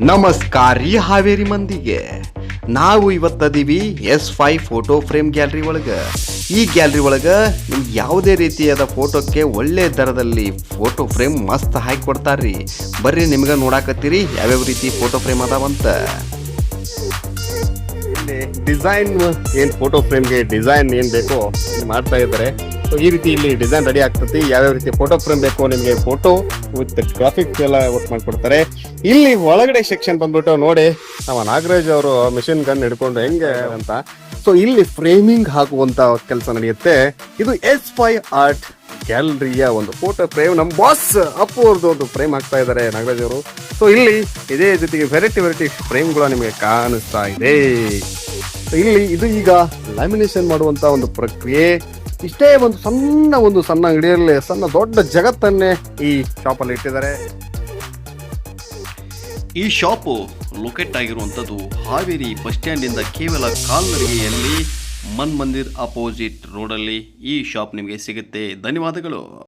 ನಮಸ್ಕಾರ ರೀ ಹಾವೇರಿ ಮಂದಿಗೆ. ನಾವು ಇವತ್ತದೀವಿ ಎಸ್ ಫೈ ಫೋಟೋ ಫ್ರೇಮ್ ಗ್ಯಾಲರಿ ಒಳಗೆ. ಈ ಗ್ಯಾಲರಿ ಒಳಗೆ ನಿಮ್ಗೆ ಯಾವುದೇ ರೀತಿಯಾದ ಫೋಟೋಕ್ಕೆ ಒಳ್ಳೆ ದರದಲ್ಲಿ ಫೋಟೋ ಫ್ರೇಮ್ ಮಸ್ತ್ ಹಾಕಿ ಕೊಡ್ತಾರ್ರಿ. ಬರ್ರಿ ನಿಮ್ಗೆ ನೋಡಾಕತ್ತೀರಿ ಯಾವ್ಯಾವ ರೀತಿ ಫೋಟೋ ಫ್ರೇಮ್ ಅದಾವಂತ ಡಿಸೈನ್ ಏನು ಫೋಟೋ ಫ್ರೇಮ್ಗೆ ಡಿಸೈನ್ ಏನು ಬೇಕೋ ಮಾಡ್ತಾ ಇದ್ದಾರೆ ಈ ರೀತಿ ಇಲ್ಲಿ ಡಿಸೈನ್ ರೆಡಿ ಆಗ್ತತಿ. ಯಾವ್ಯಾವ ರೀತಿ ಫೋಟೋ ಫ್ರೇಮ್ ಬೇಕೋ ನಿಮಗೆ ಫೋಟೋ ವಿತ್ ಗ್ರಾಫಿಕ್ಸ್ ಎಲ್ಲ ವರ್ಕ್ ಮಾಡ್ಕೊಡ್ತಾರೆ. ಇಲ್ಲಿ ಒಳಗಡೆ ಸೆಕ್ಷನ್ ಬಂದ್ಬಿಟ್ಟು ನೋಡಿ, ನಮ್ಮ ನಾಗರಾಜ್ ಅವರು ಮಿಷಿನ್ ಗನ್ ಹಿಡ್ಕೊಂಡು ಹೆಂಗೆ ಅಂತ. ಸೊ ಇಲ್ಲಿ ಫ್ರೇಮಿಂಗ್ ಹಾಕುವಂತ ಕೆಲಸ ನಡೆಯುತ್ತೆ. ಇದು ಎಸ್ ಫೈ ಆರ್ಟ್ ಗ್ಯಾಲರಿಯ ಒಂದು ಫೋಟೋ ಫ್ರೇಮ್ ನಮ್ಮ ಬಾಸ್ ಅಪ್ಪು ಅವ್ರದ್ದು ಒಂದು ಫ್ರೇಮ್ ಹಾಕ್ತಾ ಇದ್ದಾರೆ ನಾಗರಾಜ್ ಅವರು. ಸೊ ಇಲ್ಲಿ ಇದೇ ಜೊತೆಗೆ ವೆರೈಟಿ ವೆರೈಟಿ ಫ್ರೇಮ್ಗಳು ನಿಮಗೆ ಕಾಣಿಸ್ತಾ ಇದೆ. ಇಲ್ಲಿ ಇದು ಈಗ ಲ್ಯಾಮಿನೇಷನ್ ಮಾಡುವಂತ ಒಂದು ಪ್ರಕ್ರಿಯೆ. ಇಷ್ಟೇ ಒಂದು ಸಣ್ಣ ಒಂದು ಸಣ್ಣ ಅಂಗಡಿಯಲ್ಲಿ, ಸಣ್ಣ ದೊಡ್ಡ ಜಗತ್ತನ್ನೇ ಈ ಶಾಪಲ್ಲಿ ಇಟ್ಟಿದ್ದಾರೆ. ಈ ಶಾಪು ಲೊಕೇಟ್ ಆಗಿರುವಂಥದ್ದು ಹಾವೇರಿ ಬಸ್ ಸ್ಟ್ಯಾಂಡಿಂದ ಕೇವಲ ಕಾಲ್ನಡಿಗೆಯಲ್ಲಿ ಮನ್ ಮಂದಿರ್ ಅಪೋಸಿಟ್ ರೋಡಲ್ಲಿ ಈ ಶಾಪ್ ನಿಮಗೆ ಸಿಗುತ್ತೆ. ಧನ್ಯವಾದಗಳು.